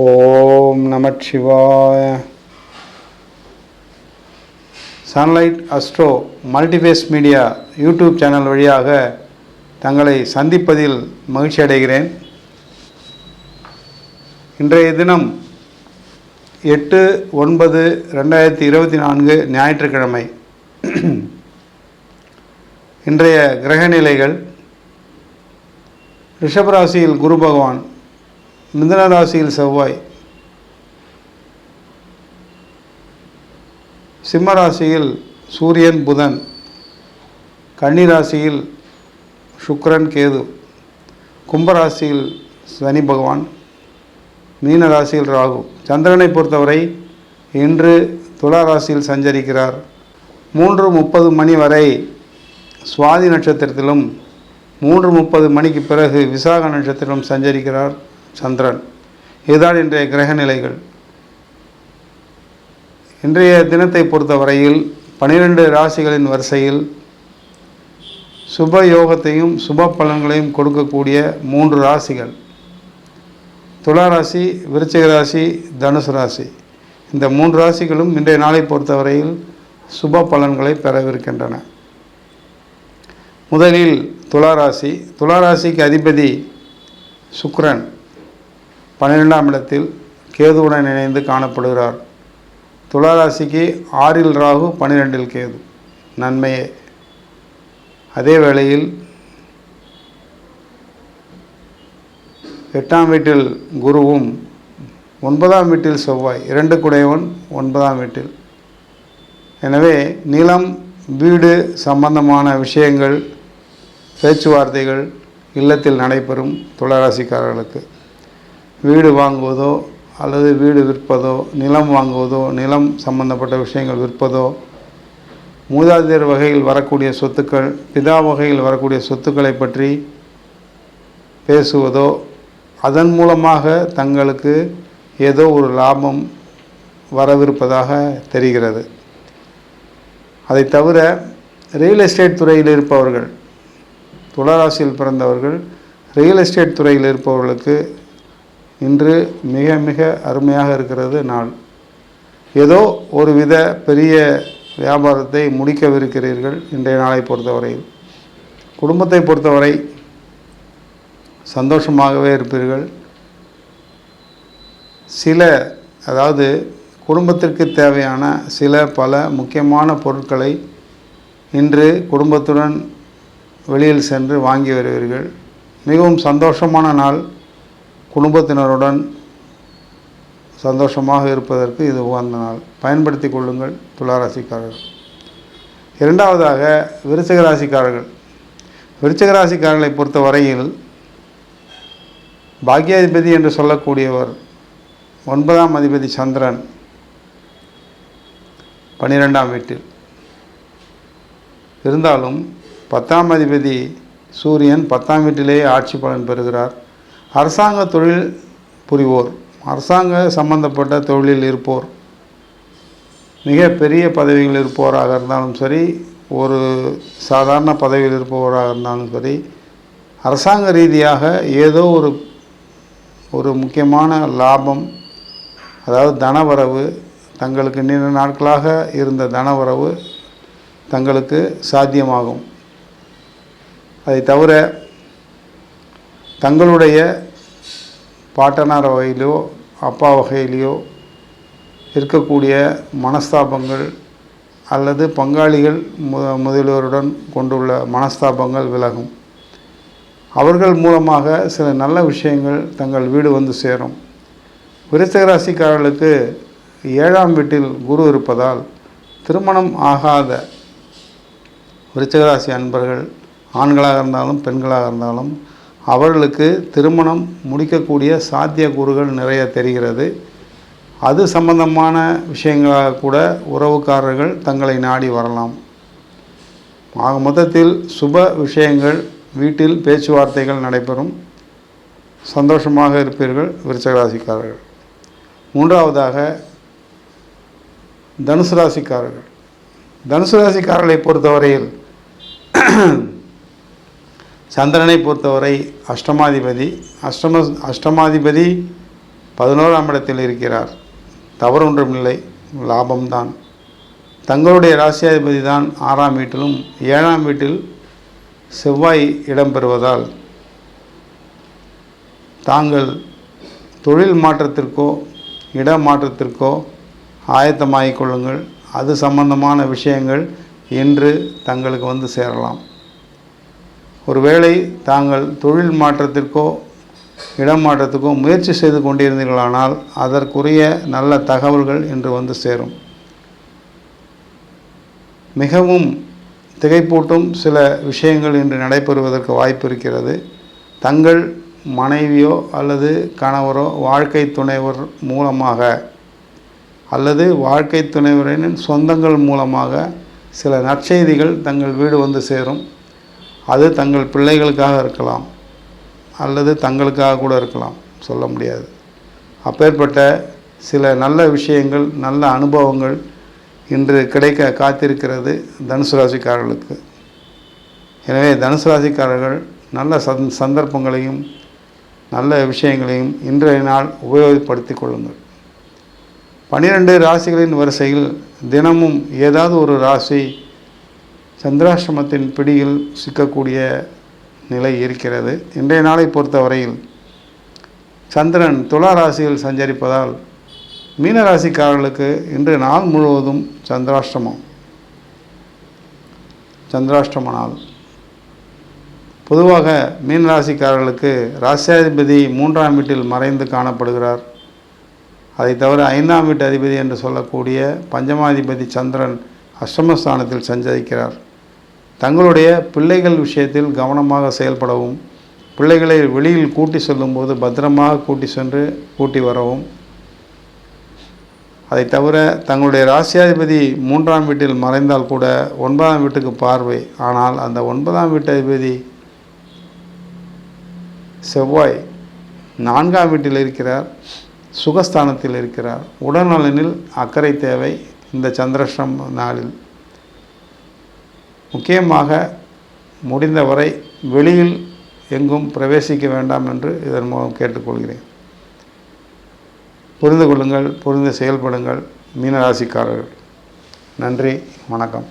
ஓம் நமச்சிவாய sunlight astro multiface media YouTube channel வழியாக தங்களை சந்திப்பதில் மகிழ்ச்சி அடைகிறேன். இன்றைய தினம் எட்டு ஒன்பது ரெண்டாயிரத்தி இருபத்தி நான்கு ஞாயிற்றுக்கிழமை. இன்றைய கிரகநிலைகள். ரிஷபராசியில் குரு பகவான் மிதன ராசியில் செவ்வாய். சிம்ம ராசியில் சூரியன் புதன். கன்னி ராசியில் கேது. கும்பராசியில் சனி பகவான். மீன ராசியில் ராகு. சந்திரனை பொறுத்தவரை இன்று துலா ராசியில் சஞ்சரிக்கிறார். மூன்று முப்பது மணி வரை சுவாதி நட்சத்திரத்திலும் மூன்று முப்பது மணிக்கு பிறகு விசாக நட்சத்திரம் சஞ்சரிக்கிறார். சந்திரன். இதுதான் இன்றைய கிரக நிலைகள் இன்றைய தினத்தை பொறுத்தவரையில் பனிரெண்டு ராசிகளின் வரிசையில் சுப யோகத்தையும் சுப பலன்களையும் கொடுக்கக்கூடிய மூன்று ராசிகள். துலா ராசி விருச்சிக ராசி தனுசு ராசி. இந்த மூன்று ராசிகளும் இன்றைய நாளை பொறுத்தவரையில் சுப பலன்களை பெறவிருக்கின்றன. முதலில் துளாராசி துளாராசிக்கு அதிபதி சுக்ரன் பன்னிரெண்டாம் இடத்தில் கேதுவுடன் இணைந்து காணப்படுகிறார். துளாராசிக்கு ஆறில் ராகு பன்னிரெண்டில் கேது. நன்மையே. அதே வேளையில் எட்டாம் வீட்டில் குருவும் ஒன்பதாம் வீட்டில் செவ்வாய் இரண்டு குடையவன் ஒன்பதாம் வீட்டில். எனவே நிலம் வீடு சம்பந்தமான விஷயங்கள் பேச்சுவார்த்தைகள் இல்லத்தில் நடைபெறும் துளராசிக்காரர்களுக்கு. வீடு வாங்குவதோ அல்லது வீடு விற்பதோ நிலம் வாங்குவதோ நிலம் சம்பந்தப்பட்ட விஷயங்கள் விற்பதோ மூதாதையர் வகையில் வரக்கூடிய சொத்துக்கள் பிதா வகையில் வரக்கூடிய சொத்துக்களை பற்றி பேசுவதோ அதன் மூலமாக தங்களுக்கு ஏதோ ஒரு லாபம் வரவிருப்பதாக தெரிகிறது. அதை தவிர ரியல் எஸ்டேட் துறையில் இருப்பவர்கள் துளராசியில் பிறந்தவர்கள் ரியல் எஸ்டேட் துறையில் இருப்பவர்களுக்கு இன்று மிக மிக அருமையாக இருக்கிறது நாள். ஏதோ ஒரு வித பெரிய வியாபாரத்தை முடிக்கவிருக்கிறீர்கள் இன்றைய நாளை பொறுத்தவரையில். குடும்பத்தை பொறுத்தவரை சந்தோஷமாகவே இருப்பீர்கள். சில அதாவது குடும்பத்திற்கு தேவையான சில பல முக்கியமான பொருட்களை இன்று குடும்பத்துடன் வெளியில் சென்று வாங்கி வருவீர்கள். மிகவும் சந்தோஷமான நாள். குடும்பத்தினருடன் சந்தோஷமாக இருப்பதற்கு இது உகந்த நாள். பயன்படுத்தி கொள்ளுங்கள் துளாராசிக்காரர்கள். இரண்டாவதாக விருச்சிக ராசிக்காரர்கள். விருச்சிக ராசிக்காரர்களை பொறுத்த வரையில் பாக்யாதிபதி என்று சொல்லக்கூடியவர் ஒன்பதாம் அதிபதி சந்திரன் பன்னிரெண்டாம் வீட்டில். இருந்தாலும் பத்தாம் அதிபதி சூரியன் பத்தாம் வீட்டிலேயே ஆட்சி பலன் பெறுகிறார். அரசாங்க தொழில் புரிவோர் அரசாங்க சம்பந்தப்பட்ட தொழிலில் இருப்போர் மிக பெரிய பதவியில் இருப்பவராக இருந்தாலும் சரி ஒரு சாதாரண பதவியில் இருப்பவராக இருந்தாலும் சரி அரசாங்க ரீதியாக ஏதோ ஒரு ஒரு முக்கியமான லாபம் அதாவது தனவரவு தங்களுக்கு நீண்ட நாட்களாக இருந்த தனவரவு தங்களுக்கு சாத்தியமாகும். அதை தவிர தங்களுடைய பாட்டனார் வகையிலோ அப்பா வகையிலையோ இருக்கக்கூடிய மனஸ்தாபங்கள் அல்லது பங்காளிகள் மு முதல்வருடன் கொண்டுள்ள மனஸ்தாபங்கள் விலகும். அவர்கள் மூலமாக சில நல்ல விஷயங்கள் தங்கள் வீடு வந்து சேரும். விருச்சகராசிக்காரர்களுக்கு ஏழாம் வீட்டில் குரு இருப்பதால் திருமணம் ஆகாத விருச்சகராசி அன்பர்கள் ஆண்களாக இருந்தாலும் பெண்களாக இருந்தாலும் அவர்களுக்கு திருமணம் முடிக்கக்கூடிய சாத்தியக்கூறுகள் நிறைய தெரிகிறது. அது சம்பந்தமான விஷயங்களாக கூட உறவுக்காரர்கள் தங்களை நாடி வரலாம். ஆக மொத்தத்தில் சுப விஷயங்கள் வீட்டில் பேச்சுவார்த்தைகள் நடைபெறும். சந்தோஷமாக இருப்பீர்கள் விருச்சக ராசிக்காரர்கள். மூன்றாவதாக தனுசு ராசிக்காரர்கள். தனுசு ராசிக்காரர்களை பொறுத்தவரையில் சந்திரனை பொறுத்தவரை அஷ்டமாதிபதி அஷ்டம அஷ்டமாதிபதி பதினோராம் இடத்தில் இருக்கிறார். தவறு ஒன்றுமில்லை லாபம்தான். தங்களுடைய ராசியாதிபதி தான் ஆறாம் வீட்டிலும் ஏழாம் வீட்டில் செவ்வாய் இடம்பெறுவதால் தாங்கள் தொழில் மாற்றத்திற்கோ இட மாற்றத்திற்கோ ஆயத்தமாகிக் கொள்ளுங்கள். அது சம்பந்தமான விஷயங்கள் இன்று தங்களுக்கு வந்து சேரலாம். ஒருவேளை தாங்கள் தொழில் மாற்றத்திற்கோ இடம் மாற்றத்துக்கோ முயற்சி செய்து கொண்டிருந்தீர்களானால் அதற்குரிய நல்ல தகவல்கள் இன்று வந்து சேரும். மிகவும் திகைப்பூட்டும் சில விஷயங்கள் இன்று நடைபெறுவதற்கு வாய்ப்பு இருக்கிறது. தங்கள் மனைவியோ அல்லது கணவரோ வாழ்க்கை துணைவர் மூலமாக அல்லது வாழ்க்கை துணைவரின் சொந்தங்கள் மூலமாக சில நற்செய்திகள் தங்கள் வீடு வந்து சேரும். அது தங்கள் பிள்ளைகளுக்காக இருக்கலாம். அல்லது தங்களுக்காக கூட இருக்கலாம். சொல்ல முடியாது. அப்பேற்பட்ட சில நல்ல விஷயங்கள் நல்ல அனுபவங்கள் இன்று கிடைக்க காத்திருக்கிறது தனுசு ராசிக்காரர்களுக்கு. எனவே தனுசு ராசிக்காரர்கள் நல்ல சந் சந்தர்ப்பங்களையும் நல்ல விஷயங்களையும் இன்றைய நாள் உபயோகப்படுத்திக் கொள்ளுங்கள். பன்னிரெண்டு ராசிகளின் வரிசையில் தினமும் ஏதாவது ஒரு ராசி சந்திராசிரமத்தின் பிடியில் சிக்கக்கூடிய நிலை இருக்கிறது. இன்றைய நாளை பொறுத்தவரையில் சந்திரன் துலா ராசியில் சஞ்சரிப்பதால் மீனராசிக்காரர்களுக்கு இன்று நாள் முழுவதும் சந்திராஷ்டமம். சந்திராஷ்டம நாள். பொதுவாக மீனராசிக்காரர்களுக்கு ராசியாதிபதி மூன்றாம் வீட்டில் மறைந்து காணப்படுகிறார். அதை தவிர ஐந்தாம் வீட்டு அதிபதி என்று சொல்லக்கூடிய பஞ்சமாதிபதி சந்திரன் அஷ்டமஸ்தானத்தில் சஞ்சரிக்கிறார். தங்களுடைய பிள்ளைகள் விஷயத்தில் கவனமாக செயல்படவும் பிள்ளைகளை வெளியில் கூட்டி செல்லும்போது பத்திரமாக கூட்டி சென்று கூட்டி வரவும். அதை தவிர தங்களுடைய ராசியாதிபதி மூன்றாம் வீட்டில் மறைந்தால் கூட ஒன்பதாம் வீட்டுக்கு பார்வை. ஆனால் அந்த ஒன்பதாம் வீட்டு அதிபதி செவ்வாய் நான்காம் வீட்டில் இருக்கிறார் சுகஸ்தானத்தில் இருக்கிறார். உடல்நலனில் அக்கறை தேவை இந்த சந்திரஷ்டம் நாளில். முக்கியமாக முடிந்தவரை வெளியில் எங்கும் பிரவேசிக்க வேண்டாம் என்று இதன் மூலம் கேட்டுக்கொள்கிறேன். புரிந்து கொள்ளுங்கள் புரிந்து செயல்படுங்கள் மீனராசிக்காரர்கள். நன்றி வணக்கம்.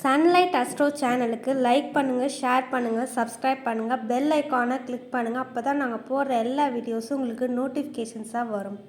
சன்லைட் அஸ்ட்ரோ சேனலுக்கு லைக் பண்ணுங்கள் ஷேர் பண்ணுங்கள் சப்ஸ்கிரைப் பண்ணுங்கள் பெல் ஐக்கானை கிளிக் பண்ணுங்கள் அப்போ தான் நாங்கள் போடுற எல்லா வீடியோஸும் உங்களுக்கு நோட்டிஃபிகேஷன்ஸாக வரும்.